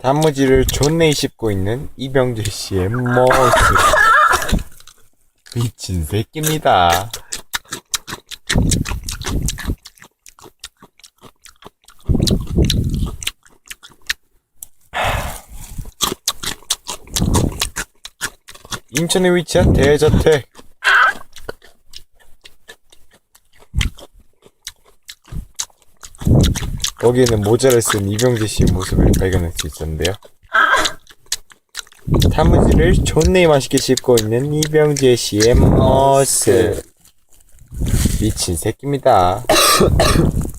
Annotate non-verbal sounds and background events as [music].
단무지를 존내 씹고 있는 이병재 씨의 모습. [laughs] 미친 새끼입니다. 인천에 위치한 대저택. 거기에는 모자를 쓴 이병재 씨의 모습을 발견할 수 있었는데요. 단무지를 존내 맛있게 씹고 있는 이병재 씨의 모습. 미친 새끼입니다. [coughs]